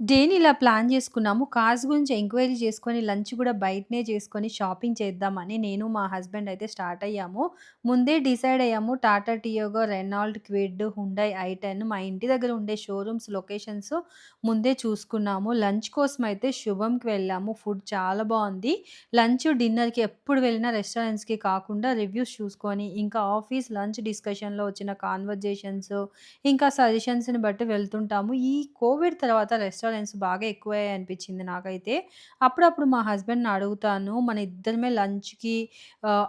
డేని ఇలా ప్లాన్ చేసుకున్నాము. కార్స్ గురించి ఎంక్వైరీ చేసుకొని, లంచ్ కూడా బయటనే చేసుకొని, షాపింగ్ చేద్దామని నేను, మా హస్బెండ్ అయితే స్టార్ట్ అయ్యాము. ముందే డిసైడ్ అయ్యాము. Tata Tiago Renault Kwid, Hyundai i10 మా ఇంటి దగ్గర ఉండే షోరూమ్స్ లొకేషన్స్ ముందే చూసుకున్నాము. లంచ్ కోసం అయితే శుభంకి వెళ్ళాము. ఫుడ్ చాలా బాగుంది లంచ్, డిన్నర్‌కి ఎప్పుడు వెళ్ళినా రెస్టారెంట్స్‌కి కాకుండా రివ్యూస్ చూసుకొని, ఇంకా ఆఫీస్ లంచ్ డిస్కషన్‌లో వచ్చిన కాన్వర్జేషన్స్, ఇంకా సజెషన్స్‌ని బట్టి వెళ్తుంటాము. ఈ కోవిడ్ తర్వాత రెస్టారెంట్ రెస్టారెంట్స్ బాగా ఎక్కువయ్యాయి అనిపించింది నాకైతే. అప్పుడప్పుడు మా హస్బెండ్‌ని అడుగుతాను. మన ఇద్దరమే లంచ్‌కి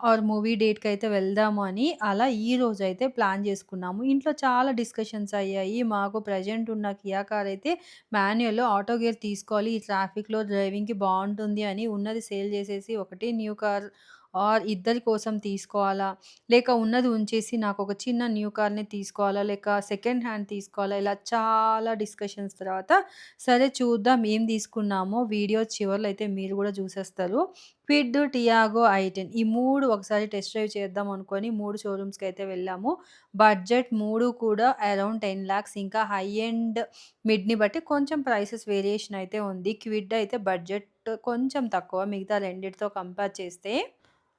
ఆర్ మూవీ డేట్‌కైతే వెళ్దాము అని. అలా ఈ రోజైతే ప్లాన్ చేసుకున్నాము. ఇంట్లో చాలా డిస్కషన్స్ అయ్యాయి. మాకు ప్రెజెంట్ ఉన్న కియా కార్ అయితే మాన్యువల్ ఆటో గేర్ తీసుకోవాలి. ఈ ట్రాఫిక్‌లో డ్రైవింగ్‌కి బాగుంటుంది అని ఉన్నది సేల్ చేసేసి ఒకటి న్యూ కార్ ఆర్ ఇద్దరి కోసం తీసుకోవాలా? లేక ఉన్నది ఉంచేసి నాకు ఒక చిన్న న్యూ కార్‌ని తీసుకోవాలా? లేక సెకండ్ హ్యాండ్ తీసుకోవాలా? ఇలా చాలా డిస్కషన్స్ తర్వాత సరే చూద్దాం ఏం తీసుకున్నామో వీడియో చివర్లో అయితే మీరు కూడా చూసేస్తారు. క్విడ్, టియాగో, ఐ10 ఈ మూడు ఒకసారి టెస్ట్ డ్రైవ్ చేద్దాం అనుకోని మూడు షోరూమ్స్‌కి అయితే వెళ్ళాము. బడ్జెట్ మూడు కూడా అరౌండ్ టెన్ ల్యాక్స్ ఇంకా హై ఎండ్ మిడ్‌ని బట్టి కొంచెం ప్రైసెస్ వేరియేషన్ అయితే ఉంది. క్విడ్ అయితే బడ్జెట్ కొంచెం తక్కువ మిగతా రెండిటితో కంపేర్ చేస్తే.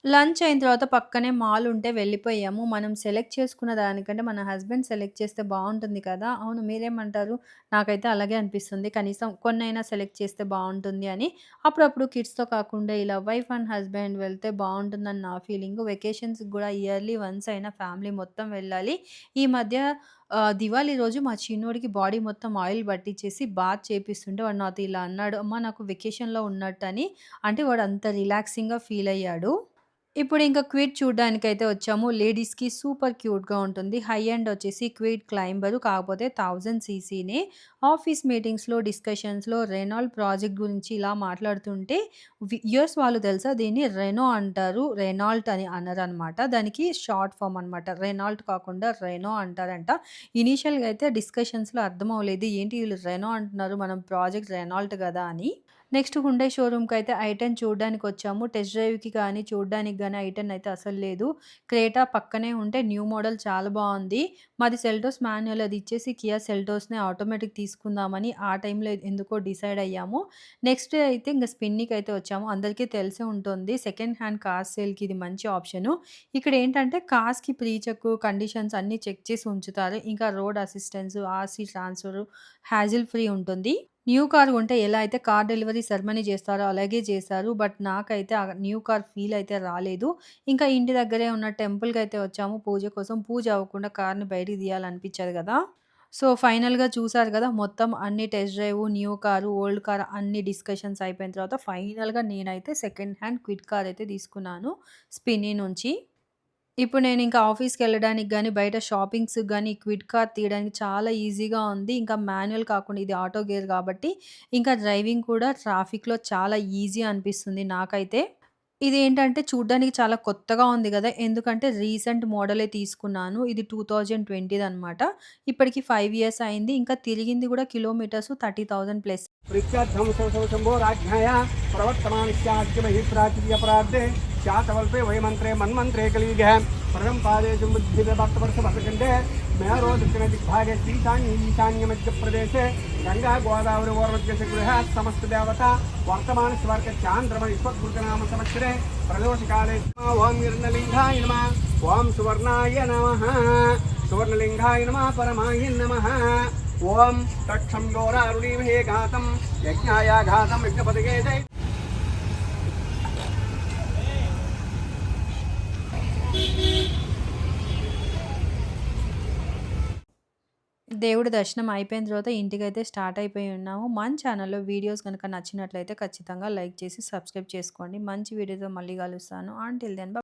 లంచ్ అయిన తర్వాత పక్కనే మాల్ ఉంటే వెళ్ళిపోయాము. మనం సెలెక్ట్ చేసుకున్న దానికంటే మన హస్బెండ్ సెలెక్ట్ చేస్తే బావుంటుంది కదా! అవును మీరేమంటారు? నాకైతే అలాగే అనిపిస్తుంది. కనీసం కొన్నైనా సెలెక్ట్ చేస్తే బావుంటుంది అని. అప్పుడప్పుడు కిడ్స్‌తో కాకుండా ఇలా వైఫ్ అండ్ హస్బెండ్ వెళ్తే బావుంటుందని నా ఫీలింగు. వెకేషన్స్‌కి గూడా ఇయర్లీ వన్స్ అయినా ఫ్యామిలీ మొత్తం వెళ్ళాలి. ఈ మధ్య ఆహ్, దివాళీ రోజు మా చిన్నోడికి బాడీ మొత్తం ఆయిల్ పట్టించేసి బాత్ చేపిస్తుంటే వాడు నాతో ఇలా అన్నాడు. అమ్మ నాకు వెకేషన్‌లో ఉన్నట్టని. అంటే వాడు అంత రిలాక్సింగ్‌గా ఫీల్ అయ్యాడు. ఇప్పుడు ఇంకా క్విడ్ చూడ్డానికైతే వచ్చాము. లేడీస్‌కి సూపర్ క్యూట్‌గా ఉంటుంది. హై అండ్ వచ్చేసి క్విడ్ క్లైంబరు కాకపోతే థౌజండ్ సీసీనే. ఆఫీస్ మీటింగ్స్‌లో, డిస్కషన్స్‌లో రెనాల్ట్ ప్రాజెక్ట్ గురించి ఇలా మాట్లాడుతుంటే ఇయర్స్ వాళ్ళు తెలుసా దీన్ని రెనో అంటారు. రెనాల్ట్ అని అన్నారు అనమాట దానికి షార్ట్ ఫార్మ్ అనమాట. రెనాల్ట్ కాకుండా రెనో అంటారంట. ఇనీషియల్‌గా అయితే డిస్కషన్స్‌లో అర్థం అవ్వలేదు. ఏంటి వీళ్ళు రెనో అంటున్నారు. మనం ప్రాజెక్ట్ రెనాల్ట్ కదా అని. నెక్స్ట్ హుండై షోరూమ్‌కైతే ఐ10 చూడ్డానికొచ్చాము. టెస్ట్ డ్రైవ్‌కి కానీ చూడడానికి కానీ ఐటెన్ అయితే అసలు లేదు. క్రేటా పక్కనే ఉంటే న్యూ మోడల్ చాలా బాగుంది మాది సెల్టోస్ మాన్యువల్ అది ఇచ్చేసి కియా సెల్టోస్‌నే ఆటోమేటిక్ తీసుకుందామని ఆ టైంలో ఎందుకో డిసైడ్ అయ్యాము. నెక్స్ట్ డే అయితే ఇంక అయితే వచ్చాము. అందరికీ తెలిసే ఉంటుంది. సెకండ్ హ్యాండ్ కార్ సేల్‌కి ఇది మంచి ఆప్షను. ఇక్కడ ఏంటంటే కార్స్‌కి ప్రీచెక్ కండిషన్స్ అన్నీ చెక్ చేసి ఉంచుతారు. ఇంకా road assistance, RC transfer hassle free ఉంటుంది. న్యూ కార్ ఉంటే ఎలా అయితే కార్ డెలివరీ సెరమనీ చేస్తారో అలాగే చేశారు. బట్ నాకైతే ఆ న్యూ కార్ ఫీల్ అయితే రాలేదు. ఇంకా ఇంటి దగ్గరే ఉన్న టెంపుల్కి అయితే వచ్చాము పూజ కోసం. పూజ అవ్వకుండా కార్‌ని బయటికి తీయాలనిపించదు కదా సో, ఫైనల్‌గా చూసారు కదా మొత్తం అన్ని test drive, new car, old car అన్ని డిస్కషన్స్ అయిపోయిన తర్వాత ఫైనల్‌గా నేనైతే సెకండ్ హ్యాండ్ క్విట్ కార్ అయితే తీసుకున్నాను స్పిన్ని నుంచి. ఇప్పుడు నేను ఇంకా ఆఫీస్కి వెళ్ళడానికి కానీ బయట షాపింగ్స్‌కి కానీ క్విడ్ కార్ తీయడానికి చాలా ఈజీగా ఉంది. ఇంకా మాన్యువల్ కాకుండా ఇది ఆటో గేర్ కాబట్టి, ఇంకా డ్రైవింగ్ కూడా ట్రాఫిక్‌లో చాలా ఈజీ అనిపిస్తుంది నాకైతే. ఇదేంటంటే చూడ్డానికి చాలా కొత్తగా ఉంది గదా! ఎందుకంటే రీసెంట్ మోడలే తీసుకున్నాను. ఇది 2020దనమాట. ఇప్పటికి 5 ఇయర్స్ అయింది. ఇంకా తిరిగింది గూడా కిలోమీటర్స్ 30,000 ప్లస్. ప్రీత్యర్థంసో శాతవల్పే వయమంత్రే మన్మంత్రే కలిగ పరం పాదే భక్తవర్షవర్షఖండే మేరో దక్షిణ దిగ్భాగే శ్రీశాన్య ఈశాన్య మధ్యప్రదేశే గంగా గోదావరి ఓర్వద్యస గృహ సమస్త దేవత వర్తమాన స్వర్గ చాంద్రమ విశ్వకృతనామ సంవత్సరే ప్రదోషకాలే ఓం నిర్ణలింగాయ నమ ఓం సువర్ణాయ నమ సువర్ణలింగాయ నమ పరమాయ నమ ఓం తక్షం గౌరారుణీమహే ఘాతం యజ్ఞాయ ఘాతం యజ్ఞపదగే జై దేవుడి దర్శనం అయిపోయిన తర్వాత ఇంటికైతే స్టార్ట్ అయిపోయి ఉన్నాము. మన ఛానల్‌లో వీడియోస్ కనుక నచ్చినట్లయితే ఖచ్చితంగా లైక్ చేసి సబ్స్క్రైబ్ చేసుకోండి. మంచి వీడియోతో మళ్ళీ కలుస్తాను. Until then